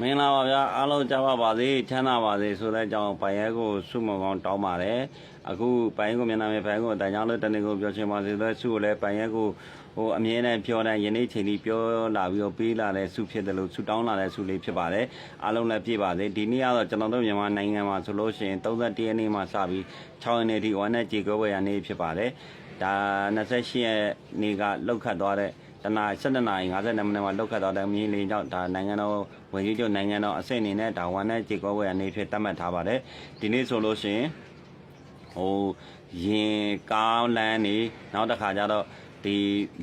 မင်္ဂလာပါဗျာအားလုံးကြားပါပါစေချမ်းသာပါစေဆိုတဲ့အကြောင်းပိုင်ရဲကိုဆုမွန်ကောင်းတောင်းပါတယ်အခုပိုင်ရဲကိုမျက်နှာမြပိုင်ရဲကိုအတန်ကြောင်းလို့တနေ့ကိုပြောချင်ပါစေဆိုတဲ့ဆုကိုလည်းပိုင်ရဲကိုဟိုအမြဲတမ်းပြောတဲ့ယနေ့ချိန်လေးပြောလာပြီးတော့ပေးလာတဲ့ဆုဖြစ်တယ်လို့ဆုတောင်းလာတဲ့ဆုလေးဖြစ်ပါတယ်အားလုံးလည်းပြည့်ပါစေဒီနေ့ကတော့ကျွန်တော်တို့မြန်မာနိုင်ငံမှာဆိုလို့ရှိရင်31ရက်နေ့မှာစပြီး6ရက်နေ့ထိဝန်နဲ့ကြေကွဲဝယ်ရနေ့ဖြစ်ပါတယ်ဒါ28ရက်နေ့ကလောက်ခတ်သွားတဲ့ တနာ7နာရီ52မိနစ်မှာလောက်ခတ်တော့တဲ့မြင်းလေးကြောင့်ဒါနိုင်ငံတော်ဝန်ကြီးချုပ်နိုင်ငံတော်အဆင့်အနေနဲ့ဒါဝန်နဲ့ကြေကွဲဝဲအနေဖြင့်သတ်မှတ်ထားပါတယ်ဒီနေ့ဆိုလို့ရှိရင်ဟိုရင်ကောင်းလန်းနေနောက်တစ်ခါကျတော့ဒီ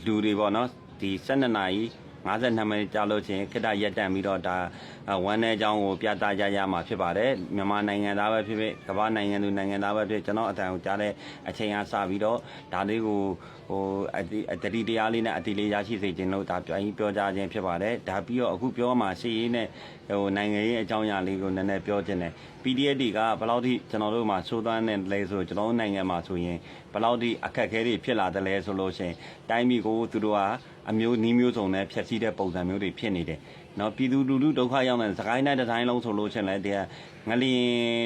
လူတွေပေါ့နော်ဒီ7နာရီ 52မိနစ်ကြာလို့ချင်းခိတ္တရက်တန့်ပြီးတော့ဒါဝန်နဲ့အကြောင်းကိုပြသကြရမှာဖြစ်ပါတယ်မြန်မာနိုင်ငံသားပဲဖြစ်ဖြစ်ကမ္ဘာနိုင်ငံသူနိုင်ငံသားပဲဖြစ်ကျွန်တော်အတန်ကိုကြားတဲ့အချိန်အားစပြီးတော့ဒါလေးကိုဟိုအတိအတတိတရားလေးနဲ့အတိလေးရရှိစေခြင်းလို့ဒါပြောင်းပြောကြခြင်းဖြစ်ပါတယ်ဒါပြီးတော့အခုပြောမှာရှေ့ရေးနဲ့ ဟိုနိုင်ငံရေးအကြောင်းအရာလေးကိုနည်းနည်းပြောခြင်းတယ် PDF တွေကဘယ်လောက်ထိကျွန်တော်တို့မှာစိုးသွမ်းနေလဲဆိုကျွန်တော်တို့နိုင်ငံမှာဆိုရင်ဘယ်လောက်ထိအခက်အခဲတွေဖြစ်လာတယ်လဲဆိုလို့ရှိရင်တိုင်းပြည်ကိုသူတို့ကအမျိုးနီးမျိုးစုံနဲ့ဖျက်ဆီးတဲ့ပုံစံမျိုးတွေဖြစ်နေတယ်။ နော်ပြည်သူလူထုဒုက္ခရောက်တဲ့စကိုင်းတိုင်းတစ်တိုင်းလုံးဆိုလို့ရှိရင်လည်းတရားငလျင်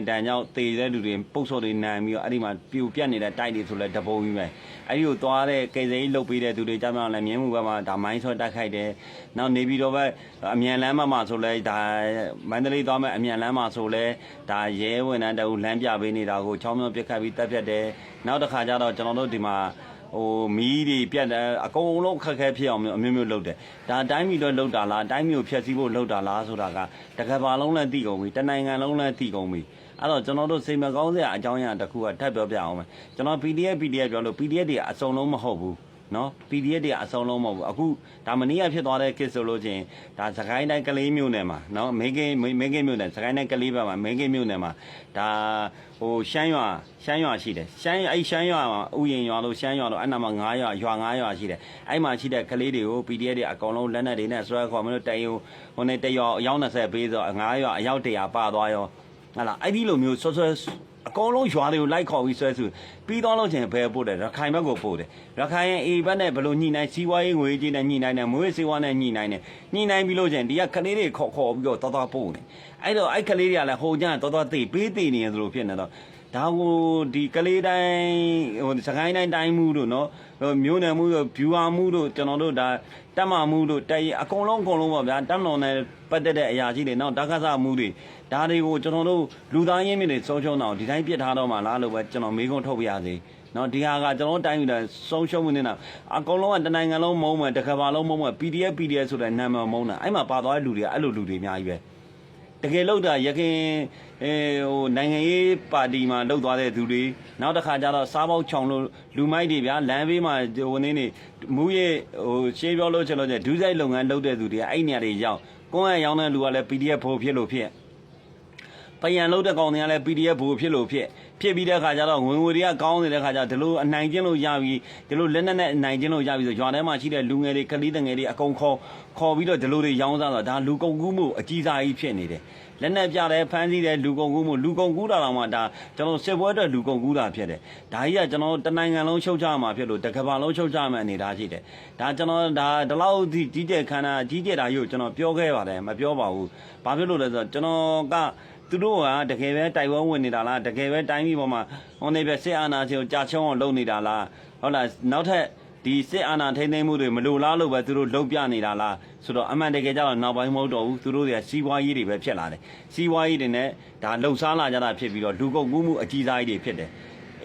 တန်ကြောင့်တေတဲ့လူတွေပုတ်စော်တွေနံပြီးတော့အဲ့ဒီမှာပြူပြတ်နေတဲ့တိုက်တွေဆိုလဲတပုံကြီးပဲ။အဲ့ဒီကိုသွားတဲ့ကိစ္စကြီးလုတ်ပေးတဲ့သူတွေကြမ်းမှလည်းမြင်းမှုဘက်မှာဒါမိုင်းဆွဲတက်ခိုက်တယ်။နောက်နေပြီးတော့ပဲအမြန်လမ်းမှာဆိုလဲဒါမန္တလေးသွားမဲ့အမြန်လမ်းမှာဆိုလဲဒါရဲဝန်ထမ်းတူလမ်းပြပေးနေတာကိုချောင်းမြောင်းပြက်ခတ်ပြီးတက်ပြတ်တယ်။နောက်တစ်ခါကျတော့ကျွန်တော်တို့ဒီမှာ ဟိုမီးတွေပြတ်တယ်အကုန်လုံးခက်ခဲဖြစ်အောင်အမျိုးမျိုးလုပ်တယ်ဒါတိုင်းပြည်တော့လုပ်တာလားတိုင်းပြည်ကိုဖျက်ဆီးဖို့လုပ်တာလားဆိုတာကတကဘာလုံးလည်းသိကုန်ပြီတနိုင်ငံလုံးလည်းသိကုန်ပြီအဲ့တော့ကျွန်တော်တို့စိတ်မကောင်းစရာအကြောင်းအရာတစ်ခုကထပ်ပြောပြအောင်မယ်ကျွန်တော် PDF PDF ပြောလို့ PDF တွေအစုံလုံးမဟုတ်ဘူး နော် PDF တွေအစုံလုံးမဟုတ်ဘူးအခုဒါမနေ့ကဖြစ်သွားတဲ့ case ဆိုလို့ချင်းဒါစကိုင်းတိုင်းကလေးမြို့နယ်မှာနော်မေကင်းမေကင်းမြို့နယ်စကိုင်းတိုင်းကလေးဘက်မှာမေကင်းမြို့နယ်မှာဒါဟိုရှမ်းရွာရှမ်းရွာရှိတယ်ရှမ်းအဲ့ရှမ်းရွာမှာဥယျင်ရွာလို့ရှမ်းရွာလို့အဲ့နာမှာ9ရွာရွာ9ရွာရှိတယ်အဲ့မှာရှိတဲ့ကလေးတွေကို PDF တွေအကောင်လုံးလက်နက်တွေနဲ့ဆွဲခေါ်မလို့တိုင်ဟိုနဲ့တရောအယောက်20ပေးဆို9ရွာအယောက်100ပါသွားရောဟလာအဲ့ဒီလိုမျိုးဆွဆွ အကုန်လုံးရွာတွေကိုလိုက်ခေါ်ပြီးဆွဲဆူပြီးတော့လို့ချင်းဘယ်ပို့တယ်ရခိုင်ဘက်ကိုပို့တယ်ရခိုင်ရဲ့အေဘက်နဲ့ဘလို့ညှိနှိုင်းစီးပွားရေးငွေကြေးနဲ့ညှိနှိုင်းတယ်မွေးစေဝါနဲ့ညှိနှိုင်းတယ်ညှိနှိုင်းပြီးလို့ချင်းဒီကကလေးတွေခေါ်ခေါ်ပြီးတော့တော်တော်ပို့တယ်အဲ့တော့အဲ့ကလေးတွေကလည်းဟိုကျန်တော်တော်သိပေးသိနေရသလိုဖြစ်နေတော့ ဒါကိုဒီကလေးတိုင်းဟိုစကိုင်းတိုင်းတိုင်းမှုတို့နော်ဟိုမျိုးနယ်မှုတို့ဖြူဟာမှုတို့ကျွန်တော်တို့ဒါတက်မမှုတို့တိုက်အကုန်လုံးအကုန်လုံးပေါ့ဗျာတက်တော်နဲ့ပတ်သက်တဲ့အရာကြီးတွေနောက်တက္ကသမှုတွေဒါတွေကိုကျွန်တော်တို့လူသားရင်းမြစ်တွေဆုံးရှုံးတော့ဒီတိုင်းပြစ်ထားတော့မှလားလို့ပဲကျွန်တော်မေးခွန်းထုတ်ပြရစီနော်ဒီဟာကကျွန်တော်တိုင်းပြည်တိုင်းဆုံးရှုံးမှုနေတာအကောင်လုံးကတနိုင်ငံလုံးမုံမယ်တစ်ခါပါလုံးမုံမယ် PDF PDF ဆိုတဲ့နာမည်မုံတာအဲ့မှာပါသွားတဲ့လူတွေကအဲ့လိုလူတွေအများကြီးပဲ တကယ်လို့တာရခင်အဲဟိုနိုင်ငံရေးပါတီမှာလှုပ်သွားတဲ့သူတွေနောက်တစ်ခါကျတော့စားပေါက်ချောင်လို့လူမိုက်တွေဗျာလမ်းဘေးမှာဟိုနေနေမူရဲ့ဟိုရှေးပြောလို့ချင်လို့ကျဒူးဆိုင်လုပ်ငန်းလုပ်တဲ့သူတွေကအဲ့နေရာတွေရောက်ကိုယ်ကရောင်းတဲ့လူကလည်း PDF ဖို့ဖြစ်လို့ဖြစ် ပယံလုပ်တဲ့ကောင်တွေကလည်း PDF ဘူးဖြစ်လို့ဖြစ်ဖြစ်ပြီးတဲ့ခါကျတော့ဝင်ငွေတွေကကောင်းနေတဲ့ခါကျဒီလိုအနိုင်ကျင့်လို့ရပြီဒီလိုလက်နက်နဲ့အနိုင်ကျင့်လို့ရပြီဆိုရွာထဲမှာရှိတဲ့လူငယ်တွေကလေးတငယ်တွေအကုန်ခေါ်ခေါ်ပြီးတော့ဒီလိုတွေရောင်းစားတော့ဒါလူကုန်ကူးမှုအကြီးစားကြီးဖြစ်နေတယ်လက်နက်ပြတယ်ဖမ်းဆီးတယ်လူကုန်ကူးမှုလူကုန်ကူးတာတော့မှဒါကျွန်တော်စစ်ပွဲအတွက်လူကုန်ကူးတာဖြစ်တယ်ဒါကြီးကကျွန်တော်တနိုင်ငံလုံးချုပ်ချမှာဖြစ်လို့တကဘာလုံးချုပ်ချမှာအနေထားရှိတယ်ဒါကျွန်တော်ဒါဒီလောက်ဒီကြီးကျယ်ခန္ဓာကြီးကျယ်တာကြီးကိုကျွန်တော်ပြောခဲ့ပါတယ်မပြောပါဘူးဘာဖြစ်လို့လဲဆိုတော့ကျွန်တော်က သူတို့ကတကယ်ပဲတိုက်ပွဲဝင်နေတာလားတကယ်ပဲတိုင်းပြည်ပေါ်မှာဟိုနေပဲစစ်အာဏာရှင်ကိုကြာချုံးအောင်လုပ်နေတာလားဟုတ်လားနောက်ထပ်ဒီစစ်အာဏာထိန်းသိမ်းမှုတွေမလိုလားလို့ပဲသူတို့လုံပြနေတာလားဆိုတော့အမှန်တကယ်ကျတော့နောက်ပိုင်းမဟုတ်တော့ဘူးသူတို့တွေကစီးပွားရေးတွေပဲဖြစ်လာတယ်စီးပွားရေးတွေနဲ့ဒါလှုပ်ရှားလာကြတာဖြစ်ပြီးတော့လူကုန်ကူးမှုအကြီးစားကြီးတွေဖြစ်တယ်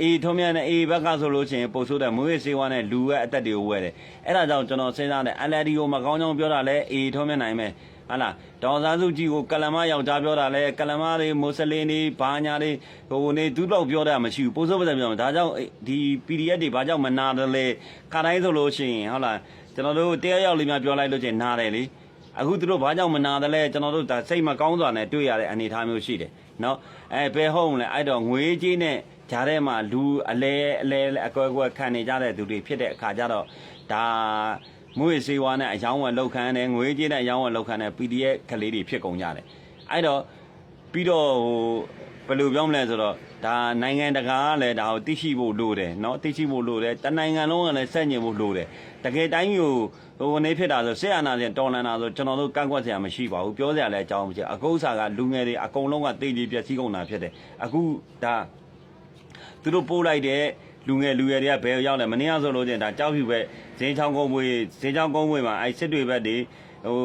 အေးထုံးမြတ်နဲ့အေးဘက်ကဆိုလို့ရှိရင်ပို့ဆိုးတဲ့မွေးစေဝါနဲ့လူရဲ့အသက်တွေကိုဝဲတယ်အဲ့ဒါကြောင့်ကျွန်တော်စဉ်းစားတယ် LRD ကိုမကောင်းကြောင်ပြောတာလဲအေးထုံးမြတ်နိုင်မယ် ဟာလားဒေါ်စားစုကြည်ကိုကလမယောက်ျားပြောတာလဲကလမတွေမွတ်စလင်တွေဘာညာတွေဟိုနေသူ့လောက်ပြောတာမရှိဘူးပိုးစိုးပစံပြောတာဒါကြောင့်ဒီ PDF တွေဘာကြောင့်မနာတယ်လဲခါတိုင်းဆိုလို့ရှိရင်ဟုတ်လားကျွန်တော်တို့တရားရောက်လေးများပြောလိုက်လို့ချင်းနာတယ်လေအခုသူတို့ဘာကြောင့်မနာတယ်လဲကျွန်တော်တို့ဒါစိတ်မကောင်းစွာနဲ့တွေ့ရတဲ့အနေအထားမျိုးရှိတယ်နော်အဲဘယ်ဟုတ်မလဲအဲ့တော့ငွေကြီးနဲ့ဂျားထဲမှာလူအလဲအလဲအကွဲကွဲခံနေကြတဲ့သူတွေဖြစ်တဲ့အခါကျတော့ဒါ မွေးစေဝါနဲ့အယောင်းဝယ်လောက်ခံတယ်ငွေကြေးနဲ့အယောင်းဝယ်လောက်ခံတယ် PDF ကလေးတွေဖြစ်ကုန်ကြတယ်အဲ့တော့ပြီးတော့ဟို ဘယ်လိုပြောမလဲဆိုတော့ဒါနိုင်ငံတကာကလည်းဒါကိုသိရှိဖို့လိုတယ်เนาะသိရှိဖို့လိုတယ်တနိုင်ငံလုံးကလည်းစက်ညင်ဖို့လိုတယ်တကယ်တိုင်းမျိုးဟိုနေဖြစ်တာဆိုဆက်အာနာရှင်တော်လန်တာဆိုကျွန်တော်တို့ကန့်ကွက်စရာမရှိပါဘူးပြောစရာလည်းအကြောင်းမရှိအကု္ပ္ပစာကလူငယ်တွေအကုန်လုံးကသိကြပြည့်စည်ကုန်တာဖြစ်တယ်အခုဒါ သူတို့ပို့လိုက်တဲ့ လူငယ်လူရွယ်တွေကဘယ်ရောက်လဲမနေ့ကဆိုလို့ချင်းဒါကြောက်ဖြူပဲဈေးချောင်းကုန်းမွေးဈေးချောင်းကုန်းမွေးမှာအဲစစ်တွေဘက်တွေဟို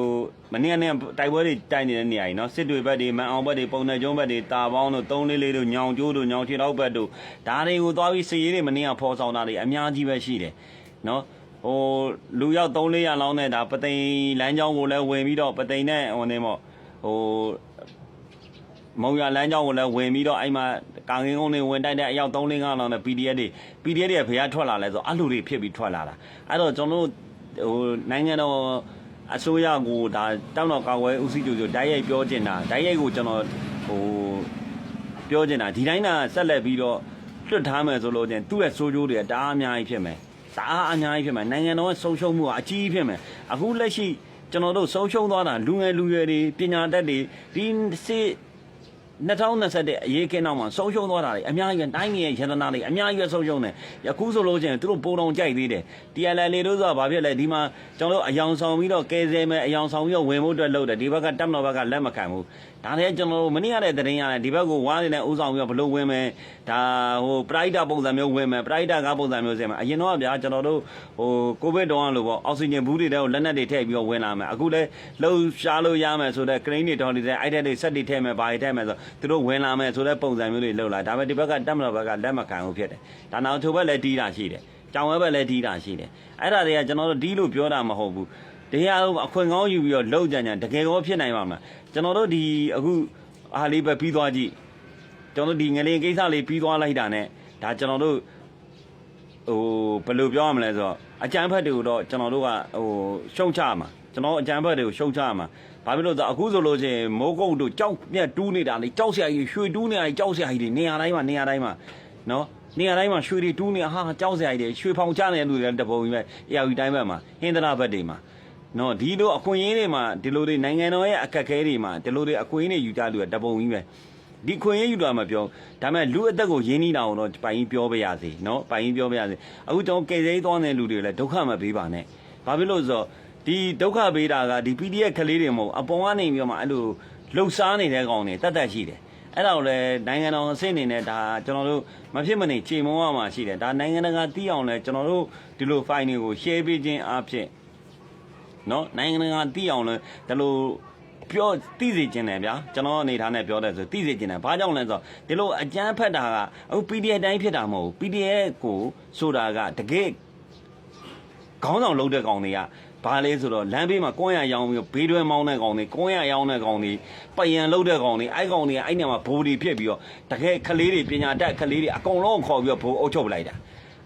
မနေ့ကနဲ့တိုက်ပွဲတွေတိုက်နေတဲ့နေရာကြီးเนาะစစ်တွေဘက်တွေမန်အောင်ဘက်တွေပုံနယ်ကျုံးဘက်တွေတာပေါင်းတို့တုံးလေးလေးတို့ညောင်ကျိုးတို့ညောင်ချီတော့ဘက်တို့ဒါတွေကိုသွားပြီးစီရေးတွေမနေ့ကဖော်ဆောင်တာတွေအများကြီးပဲရှိတယ်เนาะဟိုလူရောက်3 400လောင်းနဲ့ဒါပသိမ်လမ်းကြောင်းကိုလည်းဝင်ပြီးတော့ပသိမ်နဲ့ဟိုနေမော့ဟို မုံရလမ်းကြောင်းကိုလည်းဝင်ပြီးတော့အဲ့မှာ ကာငင်းကုန်းတွေဝင်တိုက်တဲ့အယောက်3 5လောက်နဲ့ PDF တွေ PDF တွေဘယ်ကထွက်လာလဲဆိုအဲ့လိုတွေဖြစ်ပြီးထွက်လာတာအဲ့တော့ကျွန်တော်တို့ဟိုနိုင်ငံတော်အစိုးရကိုဒါတောင်းတော့ကာကွယ်ဦးစီးချုပ်ဆိုဓာတ်ရိုက်ပြောချင်တာဓာတ်ရိုက်ကိုကျွန်တော်ဟိုပြောချင်တာဒီတိုင်းသာဆက်လက်ပြီးတော့လွတ်ထားမယ်ဆိုလို့ချင်းသူ့ရဲ့စိုးကျိုးတွေတအားအများကြီးဖြစ်မယ်တအားအများကြီးဖြစ်မယ်နိုင်ငံတော်ရဲ့ဆုံးရှုံးမှုကအကြီးကြီးဖြစ်မယ်အခုလက်ရှိကျွန်တော်တို့ဆုံးရှုံးသွားတာလူငယ်လူရွယ်တွေပညာတတ်တွေဒီစစ် 2021အရေးကင်းတော့မှဆုံးရှုံးသွားတာတွေအများကြီးပဲတိုင်းပြည်ရဲ့ရတနာတွေအများကြီးပဲဆုံးရှုံးတယ်။ယခုဆိုလို့ချင်းသူတို့ပုံတော်ကြိုက်သေးတယ်။ TLL လေးတို့ဆိုတာဘာဖြစ်လဲဒီမှာကျွန်တော်တို့အယောင်ဆောင်ပြီးတော့ကဲဆဲမဲ့အယောင်ဆောင်ပြီးတော့ဝင်ဖို့အတွက်လုပ်တယ်ဒီဘက်ကတက်မတော်ဘက်ကလက်မခံဘူး။ဒါလည်းကျွန်တော်တို့မနေ့ကတဲ့သတင်းရတယ်ဒီဘက်ကိုဝါးနေတဲ့ဥဆောင်ပြီးတော့ဘလို့ဝင်မယ်ဒါဟိုပရိုက်တာပုံစံမျိုးဝင်မယ်ပရိုက်တာကပုံစံမျိုးစင်မယ်အရင်တော့ဗျာကျွန်တော်တို့ဟိုကိုဗစ်တောင်းလို့ပေါ့အောက်ဆီဂျင်ဘူးတွေတဲ့ကိုလက်နက်တွေထည့်ပြီးတော့ဝင်လာမယ်အခုလဲလှုပ်ရှားလို့ရမယ်ဆိုတော့ကရိန်းတွေတော်နေတဲ့အိုက်တက်တွေဆက်တွေထည့်မယ်ဘာတွေထည့်မယ်ဆိုသူတို့ဝင်လာမယ်ဆိုတဲ့ပုံစံမျိုးတွေလှုပ်လာဒါပေမဲ့ဒီဘက်ကတက်မတော်ဘက်ကလက်မခံဘူးဖြစ်တယ်ဒါနောက်ထိုဘက်လည်းတီးတာရှိတယ်ကြောင်ဝဲဘက်လည်းတီးတာရှိတယ်အဲ့ဒါတွေကကျွန်တော်တို့ဒီလို့ပြောတာမဟုတ်ဘူးတရားအခွင့်ကောင်းယူပြီးတော့လှုပ်ကြံကြံတကယ်ကောဖြစ်နိုင်ပါမလားကျွန်တော်တို့ဒီအခုအားလေးပဲပြီးသွားကြည့်ကျွန်တော်တို့ဒီငလင်ကိစ္စလေးပြီးသွားလိုက်တာ ਨੇ ဒါကျွန်တော်တို့ဟိုဘယ်လိုပြောရမလဲဆိုတော့အကြမ်းဖက်တွေကိုတော့ကျွန်တော်တို့ကဟိုရှုံချမှာ ကျွန်တော်အကြမ်းဖက်တွေကိုရှုံချမှာဘာဖြစ်လို့လဲဆိုတော့အခုဆိုလို့ချင်းမိုးကုတ်တို့ကြောက်မြက်တူးနေတာလေကြောက်စရာကြီးရွှေတူးနေတာကြောက်စရာကြီးတွေနေရာတိုင်းမှာနေရာတိုင်းမှာနော်နေရာတိုင်းမှာရွှေတွေတူးနေတာဟာကြောက်စရာကြီးတွေရွှေဖောင်ချနေတဲ့လူတွေလည်းတပုံကြီးပဲအရာကြီးတိုင်းဘက်မှာဟင်းသနာဘက်တွေမှာနော်ဒီလိုအခွင့်အရေးတွေမှာဒီလိုတွေနိုင်ငံတော်ရဲ့အခက်အခဲတွေမှာဒီလိုတွေအခွင့်အရေးတွေယူကြလူကတပုံကြီးပဲဒီခွင့်ရယူတာမပြောဒါပေမဲ့လူအသက်ကိုရင်းနှီးတာတော့ပိုင်ကြီးပြောပြရစီနော်ပိုင်ကြီးပြောပြရစီအခုကျွန်တော်ကယ်ဆယ်သွားတဲ့လူတွေလည်းဒုက္ခမပေးပါနဲ့ဘာဖြစ်လို့ဆိုတော့ ဒီဒုက္ခပေးတာကဒီ PDF ကလေးတွေမဟုတ်အပေါ်ကနေပြီးတော့မှအဲ့လိုလှုပ်ရှားနေတဲ့ကောင်တွေတတ်တတ်ရှိတယ်အဲ့ဒါကိုလည်းနိုင်ငံတော်အဆင့်အနေနဲ့ဒါကျွန်တော်တို့မဖြစ်မနေချိန်မုံရမှာရှိတယ်ဒါနိုင်ငံတကာသိအောင်လဲကျွန်တော်တို့ဒီလို file တွေကို share ပေးခြင်းအဖြစ်နော်နိုင်ငံတကာသိအောင်လဲဒီလိုပြောသိစေခြင်းတယ်ဗျာကျွန်တော်အနေထားနဲ့ပြောတယ်ဆိုသိစေခြင်းတယ်ဘာကြောင့်လဲဆိုတော့ဒီလိုအကြမ်းဖက်တာကအခု PDF တိုင်းဖြစ်တာမဟုတ်ဘူး PDF ကိုဆိုတာကတကယ်ခေါင်းဆောင်လုပ်တဲ့ကောင်တွေက ဘာလဲဆိုတော့လမ်းဘေးမှာကွန်းရရောင်းပြီးဘေးတွဲမောင်းတဲ့ကောင်တွေကွန်းရရောင်းတဲ့ကောင်တွေပယံလုပ်တဲ့ကောင်တွေအဲ့ကောင်တွေကအဲ့နေရာမှာဘိုးတွေဖြစ်ပြီးတော့တကယ်ကလေးတွေပညာတတ်ကလေးတွေအကုန်လုံးခေါ်ပြီးတော့ဘိုးအုပ်ချုပ်ပလိုက်တာ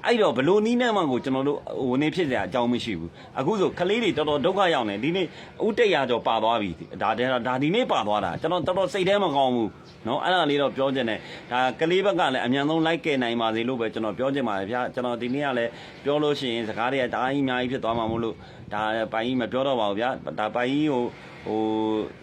အဲ့တော့ဘလို့နီးနဲ့မှကိုကျွန်တော်တို့ဟိုနေဖြစ်စရာအကြောင်းမရှိဘူးအခုဆိုကလေးတွေတော်တော်ဒုက္ခရောက်နေဒီနေ့ဥတရကျော်ပါသွားပြီဒါတည်းဒါဒီနေ့ပါသွားတာကျွန်တော်တော်တော်စိတ်ထဲမကောင်းဘူးเนาะအဲ့ဒါလေးတော့ပြောချင်တယ်ဒါကလေးဘက်ကလည်းအမြန်ဆုံးလိုက်ကယ်နိုင်ပါစေလို့ပဲကျွန်တော်ပြောချင်ပါတယ်ဗျာကျွန်တော်ဒီနေ့ကလည်းပြောလို့ရှိရင်စကားတွေကဒါကြီးအများကြီးဖြစ်သွားမှာမို့လို့ ဒါပိုင်ကြီးမပြောတော့ပါဘူးဗျာဒါပိုင်ကြီးကိုဟို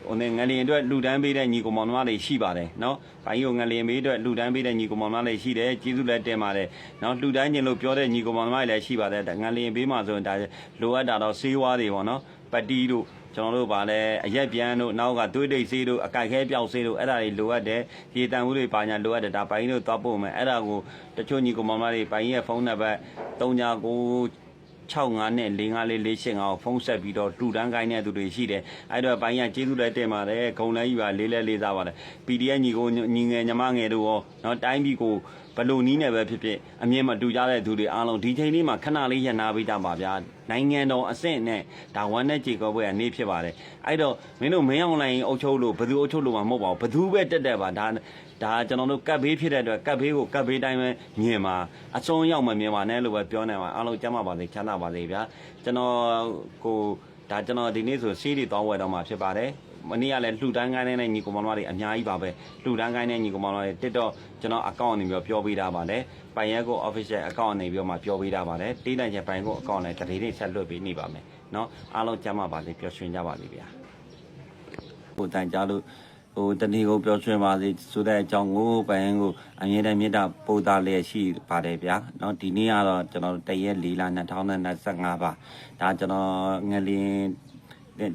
ဟိုငလင်အတွက်လူတန်းပေးတဲ့ညီကောင်မောင်မတွေရှိပါတယ်နော်။ဘာကြီးကိုငလင်ပေးအတွက်လူတန်းပေးတဲ့ညီကောင်မောင်မတွေရှိတယ်။ကျေးဇူးလည်းတင်ပါတယ်။နော်လူတန်းခြင်းလို့ပြောတဲ့ညီကောင်မောင်မတွေလည်းရှိပါတယ်။ငလင်ပေးမှဆိုရင်ဒါလိုအပ်တာတော့ဆေးဝါးတွေပေါ့နော်။ပတီးတို့ကျွန်တော်တို့ဗာလဲအရက်ပြန်တို့နောက်ကသွေးတိတ်ဆေးတို့အကိုက်ခဲပြောက်ဆေးတို့အဲ့ဒါတွေလိုအပ်တယ်ရေတံမှုတွေပါညာလိုအပ်တယ်ဒါပိုင်းတို့သွားပို့မယ်အဲ့ဒါကိုတချို့ညီကောင်မောင်မတွေပိုင်းရဲ့ဖုန်းနံပါတ်39 65နဲ့45လေး485ကိုဖုန်းဆက်ပြီးတော့တူတန်းကိုင်းတဲ့သူတွေရှိတယ်အဲ့တော့ဘိုင်းကကျေးဇူးလည်းတင်ပါတယ်ဂုံလည်းယူပါလေးလဲလေးစားပါတယ် PDF ညီကိုညီငယ်ညီမငယ်တို့ရောနော်တိုင်းပြည်ကိုဘလို့နီးနေပဲဖြစ်ဖြစ်အမြင်မတူကြတဲ့သူတွေအားလုံးဒီချိန်လေးမှာခဏလေးရနာပေးကြပါဗျာနိုင်ငံတော်အဆင့်နဲ့ဒါဝန်နဲ့ကြေကောပွဲကနေဖြစ်ပါတယ်အဲ့တော့မင်းတို့မင်းအောင်လိုင်းအုပ်ချုပ်လို့ဘယ်သူအုပ်ချုပ်လို့မှမဟုတ်ပါဘူးဘယ်သူပဲတက်တက်ပါဒါ ဒါကျွန်တော်တို့ကတ်ဘေးဖြစ်တဲ့အတွက်ကတ်ဘေးကိုကတ်ဘေးတိုင်းပဲမြင်ပါအစုံရောက်မမြင်ပါနဲ့လို့ပဲပြောနေပါအားလုံးကြမ်းပါပါစေချမ်းသာပါစေဗျာကျွန်တော်ကိုဒါကျွန်တော်ဒီနေ့ဆိုစီးရီတောင်းဝယ်တော့မှာဖြစ်ပါတယ်မနေ့ကလည်းလှူဒန်းကိုင်းတဲ့ညီကောင်မတွေအများကြီးပါပဲလှူဒန်းကိုင်းတဲ့ညီကောင်မတွေတစ်တော့ကျွန်တော်အကောင့်နေပြီးပြောပေးတာပါတယ်ပိုင်ရက်ကို official account နေပြီးမှပြောပေးတာပါတယ်တေးနိုင်ချက်ပိုင်ကို account နဲ့တတိတွေဆက်လွှတ်ပေးနေပါမယ်เนาะအားလုံးကြမ်းပါပါစေပျော်ရွှင်ကြပါလိမ့်ဗျာဟိုတန်ကြားလို့ ဟိုတဏီကိုပြောချင်ပါစေဆိုတဲ့အကြောင်းကိုပန်ကိုအမြဲတမ်းမေတ္တာပို့တာလျက်ရှိပါတယ်ဗျာเนาะဒီနေ့ကတော့ကျွန်တော်တို့တရက်၄လ2025ပါဒါကျွန်တော်ငလင်း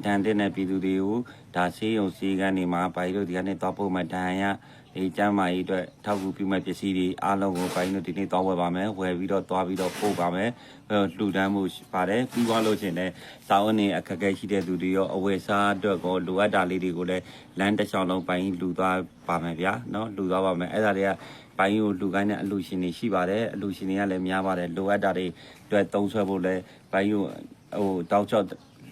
တန်တဲ့ပြည်သူတွေကိုဒါဆေးရုံဆေးကန်းတွေမှာပါရီတို့ဒီကနေ့တော့ပို့မှဒဏ်ရာ ဒီကျမ်းမာရေးအတွက်ထောက်ကူပြုမဲ့ပစ္စည်းတွေအားလုံးကိုပါရီတို့ဒီနေ့တော့ဝယ်ပါမယ်ဝယ်ပြီးတော့သွားပြီးတော့ပို့ပါမယ်လှူဒန်းမှုပါတယ်ပြီးသွားလို့ချင်းလည်းစာအုပ်နေအခက်အခဲရှိတဲ့သူတွေရောအဝယ်စားအတွက်ကိုလိုအပ်တာလေးတွေကိုလည်းလမ်းတစ်ချောင်းလုံးပိုင်းလှူသွားပါမယ်ဗျာเนาะလှူသွားပါမယ်အဲ့ဒါတွေကပိုင်းကိုလှူခိုင်းတဲ့အလှူရှင်တွေရှိပါတယ်အလှူရှင်တွေကလည်းများပါတယ်လိုအပ်တာတွေအတွက်သုံးဆွဲဖို့လည်းပိုင်းကိုဟိုတောက်ချောက်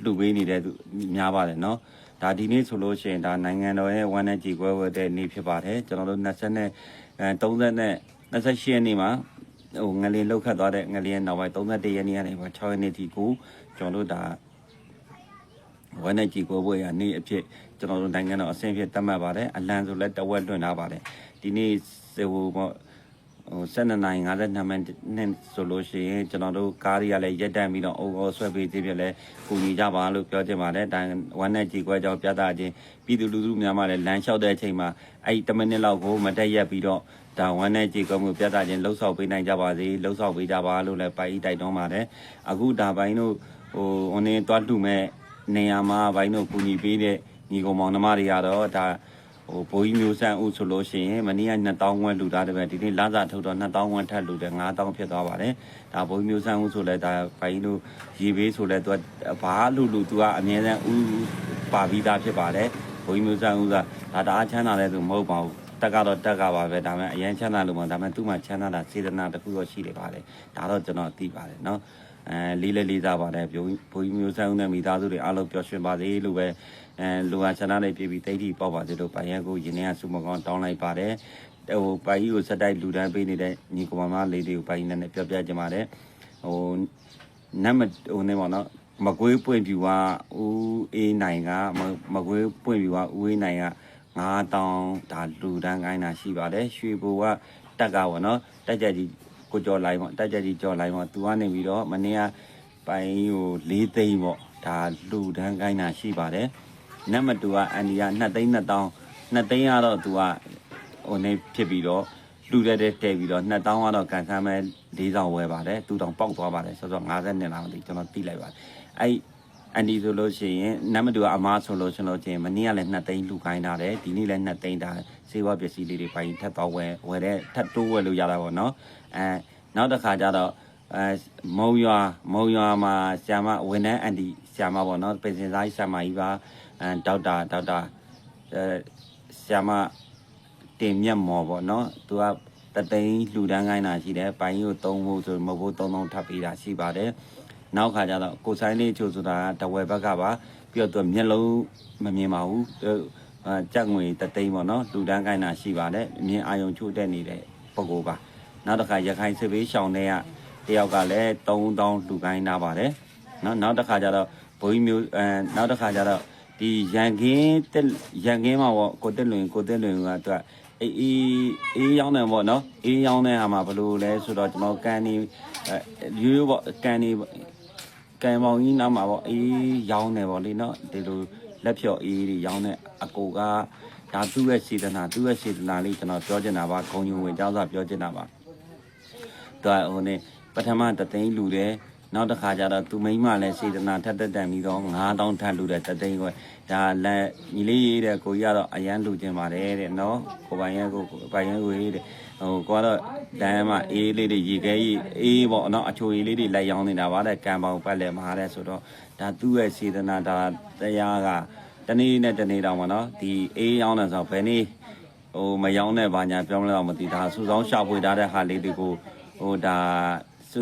လှူပေးနေတဲ့သူများပါတယ်เนาะ ဒါဒီနေ့ဆိုလို့ရှိရင်ဒါနိုင်ငံတော်ရဲ့ဝန်နဲ့ကြည်ကွဲဝဲတဲ့နေ့ဖြစ်ပါတယ်ကျွန်တော်တို့20နဲ့အဲ30နဲ့28ရက်နေ့မှာဟိုငလင်လောက်ခတ်သွားတဲ့ငလင်နောက်ပိုင်း31ရက်နေ့ကနေမှ6ရက်နေ့ထိကိုကျွန်တော်တို့ဒါဝန်နဲ့ကြည်ကွဲဝဲရနေ့အဖြစ်ကျွန်တော်တို့နိုင်ငံတော်အဆင့်ဖြစ်သတ်မှတ်ပါတယ်အလံဆိုလည်းတဝက်လွှင့်ထားပါတယ်ဒီနေ့ဟိုပေါ့ ဟို7နိုင်52မိနစ်နဲ့ဆိုလို့ရှိရင်ကျွန်တော်တို့ကားတွေကလည်းရက်တန့်ပြီးတော့အုပ်အောဆွဲပေးသေးပြလဲကူညီကြပါလို့ပြောချင်ပါတယ်ဒါဝမ်းနဲ့ကြည်ကွဲကြောင်းပြသခြင်းပြည်သူလူထုများမှလည်းလမ်းလျှောက်တဲ့အချိန်မှာအဲ့10မိနစ်လောက်ကိုမတက်ရက်ပြီးတော့ဒါဝမ်းနဲ့ကြည်ကွဲမှုပြသခြင်းလှုပ်ဆောက်ပေးနိုင်ကြပါစေလှုပ်ဆောက်ပေးကြပါလို့လည်းပိုက်တိုက်တွန်းပါတယ်အခုဒါပိုင်းတို့ဟိုအင်းင်းတွားလှူမဲ့နေရာမှာဘိုင်းတို့ကူညီပေးတဲ့ညီကောင်မောင်နှမတွေကတော့ဒါ ဟိုဘိုးကြီးမျိုးဆန်းဦးဆိုလို့ရှိရင်မနေ့က2000ဝန်းလူသားတပဲဒီနေ့လစာထုတ်တော့2000ဝန်းထပ်လူတယ်9000ဖြစ်သွားပါတယ်ဒါဘိုးကြီးမျိုးဆန်းဦးဆိုလဲဒါဘိုင်းတို့ရေဘေးဆိုလဲသူကဘာလူလူသူကအမြဲတမ်းဦးပါပြီးသားဖြစ်ပါတယ်ဘိုးကြီးမျိုးဆန်းဦးကဒါတအားချမ်းသာတဲ့သူမဟုတ်ပါဘူးတက်ကတော့တက်ကပါပဲဒါပေမဲ့အရင်ချမ်းသာလို့မဟုတ်ဒါပေမဲ့သူ့မှာချမ်းသာတာစေတနာတစ်ခုတော့ရှိတယ်ပါတယ်ဒါတော့ကျွန်တော်သိပါတယ်เนาะ အဲလေးလေးလေးစားပါတယ်ဘိုးဘိုးကြီးမျိုးဆန်းဦးနဲ့မိသားစုတွေအားလုံးပျော်ရွှင်ပါစေလို့ပဲအဲလူဟာချမ်းသာတွေပြည်ပြီးတိတ်တိပေါက်ပါစေလို့ပိုင်ရက်ကိုယင်းနေကစုမကောင်းတောင်းလိုက်ပါတယ်ဟိုပိုင်ကြီးကိုစက်တိုက်လူတန်းပေးနေတဲ့ညီကောင်မလေးတွေကိုပိုင်နဲ့ပြောပြကြပါတယ်ဟိုနတ်မဟိုနေပါတော့မကွေးပွင့်ပြူကဦးအေးနိုင်ကမကွေးပွင့်ပြူကဦးအေးနိုင်က9000ဒါလူတန်းကိုင်းတာရှိပါတယ်ရွှေဘူကတက်ကပေါ့နော်တက်ကြကြီး ကိုကြော်လိုက်ပေါ့တက်ကြကြီးကြော်လိုက်ပေါ့သူကနေပြီးတော့မနေ့ကပိုင်ဟို၄သိန်းပေါ့ဒါလူတန်းကိုင်းတာရှိပါတယ်နတ်မတူကအန်ဒီက2သိန်း2000 2သိန်းကတော့သူကဟိုနေဖြစ်ပြီးတော့လူတဲ့တဲ့တဲပြီးတော့2000ကတော့ကန်ဆန်းမဲ့4000ဝယ်ပါတယ်သူတောင်ပေါက်သွားပါတယ်ဆိုတော့50နှစ်လားမသိကျွန်တော်တိလိုက်ပါတယ်အဲ့ အန်ဒီဆိုလို့ရှိရင်နတ်မတူကအမားဆိုလို့ရှင်လို့ချင်းမနေ့ကလည်း2သိန်းလူခိုင်းတာတယ်ဒီနေ့လည်း2သိန်းတာစေဝါပစ္စည်းလေးတွေပိုင်းထပ်တော့ဝယ်ဝယ်တဲ့ထပ်တိုးဝယ်လို့ရတာပေါ့နော်အဲနောက်တစ်ခါကျတော့အဲမုံရွာမုံရွာမှာဆ iam ဝန်ထမ်းအန်ဒီဆ iam ပေါ့နော်ပင်စင်စားဆ iam ကြီးပါအဲဒေါက်တာဒေါက်တာအဲဆ iam တင်မြတ်မော်ပေါ့နော်သူကတသိန်းလှူဒန်းခိုင်းတာရှိတယ်ပိုင်းကို3ဖို့ဆိုမဟုတ်ဘူး3000ထပ်ပေးတာရှိပါတယ် နောက်ခါကျတော့ကိုဆိုင်လေးချိုဆိုတာကတဝယ်ဘက်ကပါပြီးတော့သူမျက်လုံးမမြင်ပါဘူးအဲကြက်ငွေတသိန်းပေါ့နော်လှူဒန်းခိုင်းတာရှိပါတယ်အမြင်အာယုံချို့တက်နေတဲ့ပုံကိုပါနောက်တစ်ခါရခိုင်စစ်ဘေးရှောင်းတဲ့ကတယောက်ကလည်း3000လှူခိုင်းတာပါတယ်နော်နောက်တစ်ခါကျတော့ဘိုးကြီးမျိုးအဲနောက်တစ်ခါကျတော့ဒီရန်ကင်းတက်ရန်ကင်းမှာပေါ့ကိုတက်လွင်ကိုတက်လွင်ကသူကအေးအေးအေးရောင်းတယ်ပေါ့နော်အေးရောင်းတဲ့ဟာမှာဘယ်လိုလဲဆိုတော့ကျွန်တော်ကန်နေရိုးရိုးပေါ့ကန်နေ ကံပေါင်းကြီးနားမှာပေါ့အေးရောင်းနေပေါ့လေနော်ဒီလိုလက်ဖြော့အေးတွေရောင်းနေအကိုကဒါသူ့ရဲ့စေတနာသူ့ရဲ့စေတနာလေးကျွန်တော်ပြောချင်တာပါဂုံယူဝင်ကြောင်းစာပြောချင်တာပါတော်ဟိုနေပထမတသိန်းလူတယ် နောက်တစ်ခါကျတော့သူမိန်းမလည်းစေတနာထက်တက်တန်ပြီးတော့9000ထပ်လူတဲ့တသိန်းကိုဒါလက်ညီလေးရေးတဲ့ကိုကြီးကတော့အရန်လူကျင်ပါတယ်တဲ့နော်ကိုပိုင်ရဲကိုပိုင်ရဲကိုရေးတဲ့ဟိုကိုကတော့ဒမ်းမအေးလေးတွေရေခဲကြီးအေးပေါ့နော်အချိုရည်လေးတွေလက်ရောင်းနေတာပါတဲ့ကံပေါင်ပတ်လဲမှာတဲ့ဆိုတော့ဒါသူ့ရဲ့စေတနာဒါတရားကတနေ့နဲ့တနေ့တောင်မနော်ဒီအေးရောင်းတယ်ဆိုတော့ဘယ်နေ့ဟိုမရောင်းတဲ့ဘာညာပြောမလဲတော့မသိဒါစူဆောင်းရှာဖွေထားတဲ့ဟာလေးတွေကိုဟိုဒါ စူ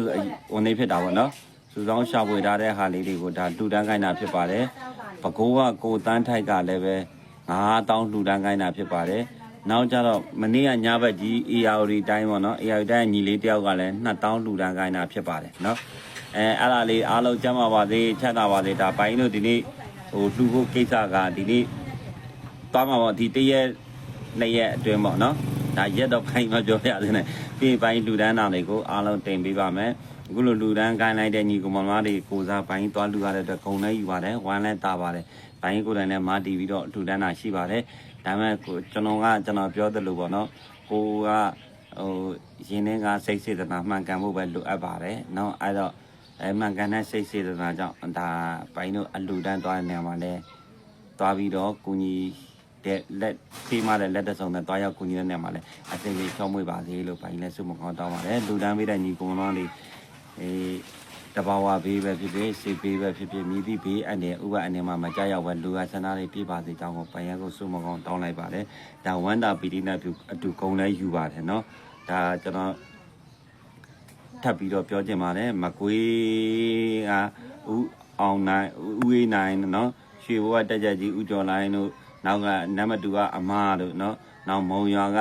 ဝန်နေဖြစ်တာပေါ့နော်စူဆောင်းရှာဖွေထားတဲ့ဟာလေးတွေကိုဒါတူတန်းခိုင်းတာဖြစ်ပါတယ်ပကိုးကကိုတန်းထိုက်ကလည်းပဲ9000လူတန်းခိုင်းတာဖြစ်ပါတယ်နောက်ကြတော့မနေ့ကညဘက်ကြီး ARD တိုင်းပေါ့နော် ARD တိုင်းညီလေးတယောက်ကလည်း2000လူတန်းခိုင်းတာဖြစ်ပါတယ်နော်အဲအဲ့ဒါလေးအားလုံးကျမ်းပါပါစေချမ်းသာပါစေဒါပိုင်းတို့ဒီနေ့ဟိုလှူဖို့ကိစ္စကဒီနေ့သွားမှာပေါ့ဒီတရက်နှစ်ရက်အတွင်းပေါ့နော် ဒါရက်တော့ခိုင်းမပြောရသေးနဲ့ပြီးပိုင်းလူတန်းတော်တွေကိုအားလုံးတင်ပေးပါမယ်အခုလိုလူတန်းခိုင်းလိုက်တဲ့ညီကောင်မတွေကိုစားပိုင်းသွားလူရတဲ့အတွက်ဂုံလည်းယူပါတယ်ဝမ်းလည်းတာပါတယ်ဘိုင်းကိုယ်တိုင်လည်းမာတီပြီးတော့လူတန်းတာရှိပါတယ်ဒါပေမဲ့ကိုကျွန်တော်ကကျွန်တော်ပြောသလိုပေါ့နော်ကိုကဟိုရင်းနှင်းကစိတ်စေတနာမှန်ကန်ဖို့ပဲလိုအပ်ပါတယ်နော်အဲ့တော့အဲမှန်ကန်တဲ့စိတ်စေတနာကြောင့်ဒါဘိုင်းတို့အလူတန်းသွားတဲ့နေရာမှာလဲသွားပြီးတော့ကိုကြီး တဲ့လက်ပေးမှလည်းလက်တဆုံနဲ့တွားရောက်ကူညီတဲ့နေရာမှာလည်းအသိလေးချောမွေ့ပါစေလို့ပိုင်းလည်းဆုမကောင်းတောင်းပါတယ်လူတန်းပေးတဲ့ညီကောင်တော်လေးအေးတဘာဝဘေးပဲဖြစ်ဖြစ်စေဘေးပဲဖြစ်ဖြစ်မြည်သည့်ဘေးအနေဥပအနေမှာမကြောက်ရွံ့ပဲလူရဆန္ဒတွေပြပါစေကြောင်းကိုပန်ရကိုစုမကောင်းတောင်းလိုက်ပါတယ်။ဒါဝန္တာပီတိနဲ့သူအတူကုန်လဲယူပါတယ်နော်။ဒါကျွန်တော်ထပ်ပြီးတော့ပြောချင်ပါတယ်မကွေးကဥအောင်နိုင်ဥအေးနိုင်နော်ရွှေဘဝတက်ကြကြီးဥကျော်လိုင်းတို့ နောက်ကနမတူကအမတို့နော်နောက်မုံရွာက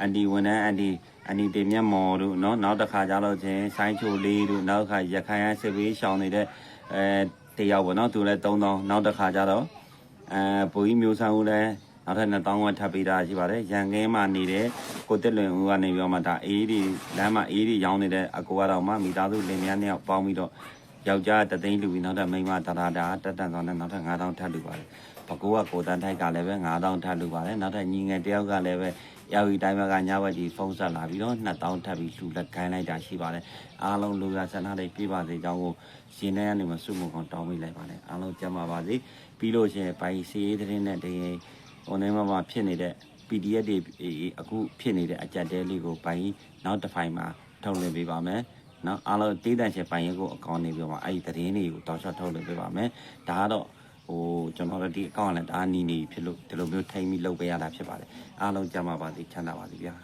အန်တီဝန်ထမ်းအန်တီအန်တီတင်မြတ်မော်တို့နော်နောက်တစ်ခါကြတော့ချင်းဆိုင်းချိုလေးတို့နောက်တစ်ခါရခိုင်ရစစ်ပေးရှောင်းနေတဲ့အဲတယောက်ပေါ့နော်သူလည်း3000နောက်တစ်ခါကြတော့အဲဘူကြီးမျိုးဆောင်ဦးလည်းနောက်ထပ်2000ဝက်ထပ်ပေးတာရှိပါတယ်ရန်ကင်းမှာနေတဲ့ကိုတက်လွင်ဦးကနေပြီးတော့မှဒါအေးဒီလမ်းမှာအေးဒီရောင်းနေတဲ့အကူအတော်မှမိသားစုလင်မယားနှစ်ယောက်ပေါင်းပြီးတော့ယောက်ျားတသိန်းလူပြီးနောက်ထပ်မိန်းမတတာတာတက်တန်ဆောင်နဲ့နောက်ထပ်5000ထပ်လူပါတယ် ဘကိုးကကိုတန်ထိုက်ကလည်းပဲ9000ထပ်လူပါတယ်။နောက်ထပ်ညီငယ်တယောက်ကလည်းပဲရောက်ဒီတိုင်းဘက်ကညဘက်ကြီးဖုန်းဆက်လာပြီးတော့2000ထပ်ပြီးလူလက်ခိုင်းလိုက်တာရှိပါတယ်။အားလုံးလူရဆန္ဒတွေပြပါစေကြောင်းကိုရှင်ထဲကနေမှစုမှုကောင်တောင်းပေးလိုက်ပါတယ်။အားလုံးကြမ်းပါပါစေ။ပြီးလို့ရှိရင်ဘိုင်စီရေးသတင်းနဲ့တရင်ဟိုနေမှာမှာဖြစ်နေတဲ့ PDF တွေအခုဖြစ်နေတဲ့အကြက်တဲလေးကိုဘိုင်နောက်တစ်ဖိုင်မှာထုတ်လွှင့်ပေးပါမယ်။နော်အားလုံးတေးတန်ချင်ပိုင်ရင်ကိုအကောင့်နေပြီးတော့မှအဲ့ဒီသတင်းတွေကိုတောက်ချထုတ်လို့ပြပါမယ်ဒါကတော့ ဟိုကျွန်တော်တို့ဒီအကောင့်ကလည်းဒါနီနေဖြစ်လို့ဒီလိုမျိုးထိမ့်ပြီးလုပ်ပေးရတာဖြစ်ပါတယ်အားလုံးကြမ်းပါပါစေချမ်းသာပါစေဗျာ